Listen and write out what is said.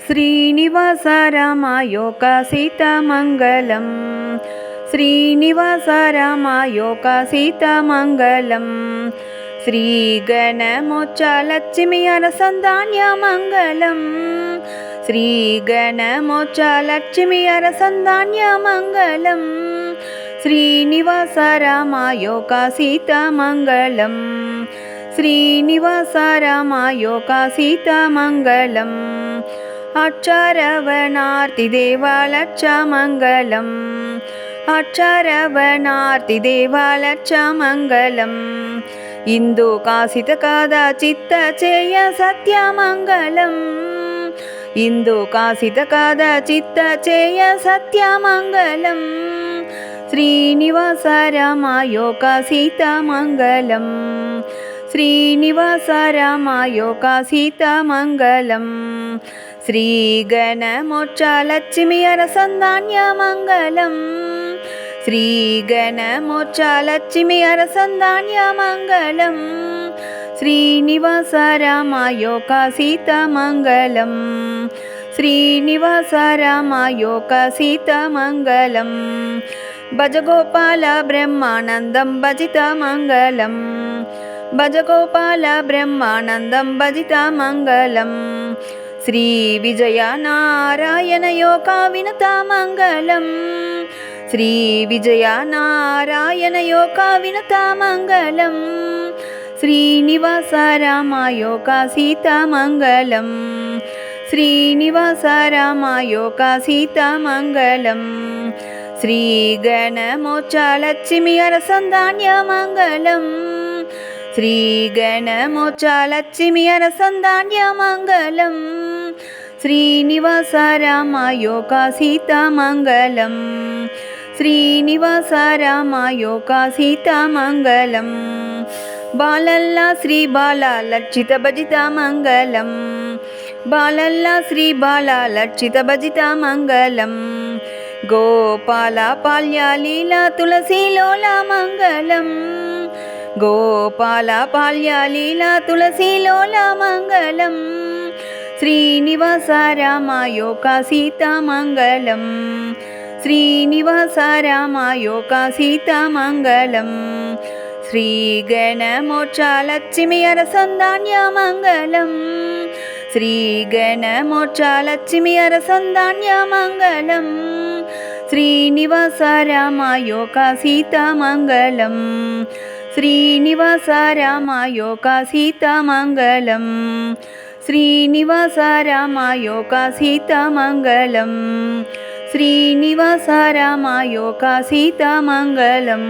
ശ്രീനിവാസ രാമയോഗ സീതാമംഗലം ശ്രീനിവാസ രാമയോഗ സീതാമംഗലം ശ്രീഗണമോച്ച ലക്ഷ്മി അരസന്ധാന്യമംഗലം ശ്രീഗണമോച്ച ലക്ഷ്മി അരസന്ധാന്യമംഗലം ശ്രീനിവാസ രാമയോഗ സീതാമംഗലം ശ്രീനിവാസ രാമയോഗ സീതാമംഗലം അക്ഷരവണാർത്തി ദേവാലക്ഷമംഗലം. അക്ഷരവണാർത്തി ദേവാലക്ഷമംഗലം. ഇന്ദു കാസിത കാതാ ചെയ്യ സത്യമംഗലം. ഇന്ദു കാസിത കാതാ ചെയ്യ സത്യമംഗലം. ശ്രീനിവാസ രമായോ കാസീതമംഗലം ശ്രീനിവാസ ശ്രീഗണമോക്ഷലക്ഷ്മി അരസന്താന്യമംഗലം ശ്രീഗണമോക്ഷലക്ഷ്മി അരസന്താന്യമംഗലം ശ്രീനിവാസ രാമായോ സീതമംഗലം ശ്രീനിവാസ രാമയോഗ സീതമംഗലം ഭജഗോപാല ബ്രഹ്മാനന്ദം ഭജിതമംഗലം. ഭജഗോപാല ബ്രഹ്മാനന്ദം ഭജിതമംഗലം. శ్రీ విజయ నారాయణ యోగ వినత మంగళం శ్రీ విజయ నారాయణ యోగ వినత మంగళం శ్రీనివాస రామ యోగ సీత మంగళం శ్రీనివాస రామ యోగ సీత మంగళం ശ്രീഗണമോച്ച श्रीगणमोचालक्ष्मि अरसन्धान्यमङ्गलम् श्रीनिवास रामयोगासीतामङ्गलम् శ్రీనివాస రామాయోక సీతామంగళం బాలల్లా శ్రీ బాల లక్షిత భజిత మంగళం బాలల్లా శ్రీ బాల భజిత మంగళం గోపాల పాల్యాలీలా తులసీలోలా మంగళం గోపాల పాల్య లీలా తులసీలోల మంగళం శ్రీనివాస రామయోక సీతామంగళం శ్రీనివాస రామయోక సీతామంగళం ശ്രീഗണമോക്ഷലക്ഷ്മി അരസന്ധാന്യമംഗലം ശ്രീഗണമോക്ഷലക്ഷ്മി അരസന്ധാന്യമംഗലം ശ്രീനിവാസ രാമയോഗ സീതാമംഗലം ശ്രീനിവാസ രാമയോഗ സീതാമംഗലം श्रीनिवास रामायो का श्रीनिवास रामायो का श्रीनिवास रामायो का सीतामङ्गलम्